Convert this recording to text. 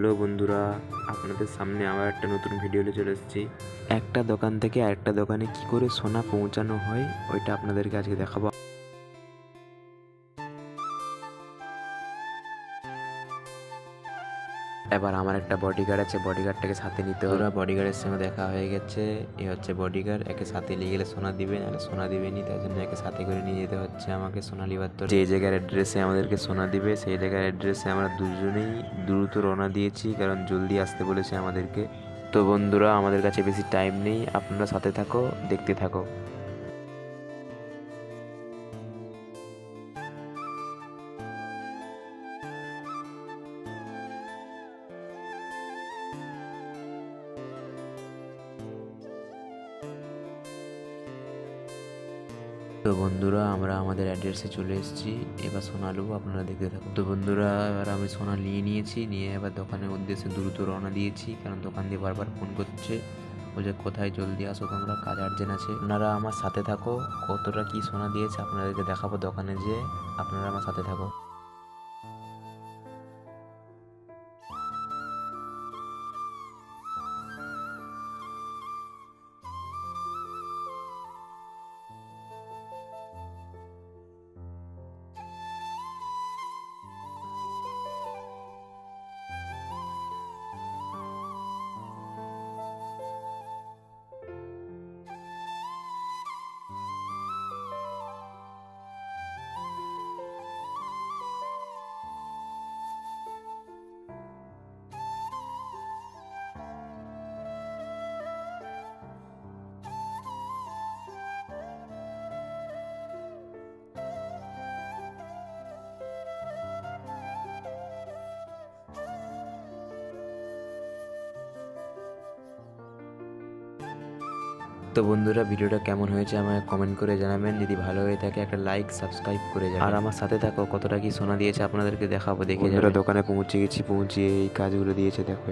Hello বন্ধুরা, আপনাদের সামনে আবার একটা নতুন ভিডিও নিয়ে চলে এসেছি। একটা দোকান থেকে আরেকটা দোকানে কি করে সোনা পৌঁছানো হয়, ওইটা আপনাদেরকে আজকে দেখাবো। এবার আমার একটা বডিগার্ড আছে বডিগার্ডটাকে সাথে নিতে হবে। বডিগার্ডের সঙ্গে দেখা হয়ে গেছে এ হচ্ছে বডিগার্ড একে সাথে নিয়ে গেলে সোনা দিবে নাহলে সোনা দিবেনি তাই জন্য একে সাথে করে নিয়ে যেতে হচ্ছে আমাকে সোনা লিবার তো যে জায়গার অ্যাড্রেসে আমাদেরকে সোনা দিবে সেই জায়গার অ্যাড্রেসে আমরা দুজনেই দ্রুত রওনা দিয়েছি কারণ জলদি আসতে বলেছে আমাদেরকে। তো বন্ধুরা আমাদের কাছে বেশি টাইম নেই আপনারা সাথে থাকো দেখতে থাকো। তো বন্ধুরা, আমরা আমাদের অ্যাড্রেসে চলে এসেছি। এবার সোনালু, আপনারা দেখতে থাকুন। তো বন্ধুরা, এবার আমি সোনা নিয়ে নিয়েছি, নিয়ে এবার দোকানের উদ্দেশ্যে দ্রুত রওনা দিয়েছি, কারণ দোকান দিয়ে বারবার ফোন করছে। বলছে, কোথায় জলদি আসো তোমরা? কাজ আর্জেন্ট আছে। আপনারা আমার সাথে থাকো। কতটা কি সোনা দিয়েছে আপনাদেরকে দেখাবো দোকানে যে আপনারা আমার সাথে থাকো। তো বন্ধুরা ভিডিওটা কেমন হয়েছে আমাকে কমেন্ট করে জানাবেন। যদি ভালো হয়ে থাকে একটা লাইক সাবস্ক্রাইব করে যাবেন। আর আমার সাথে থাকো কতটা কি সোনা দিয়েছে আপনাদেরকে দেখাবো দেখে যারা দোকানে পৌঁছে গেছি পৌঁছে এই কাজগুলো দিয়েছে দেখো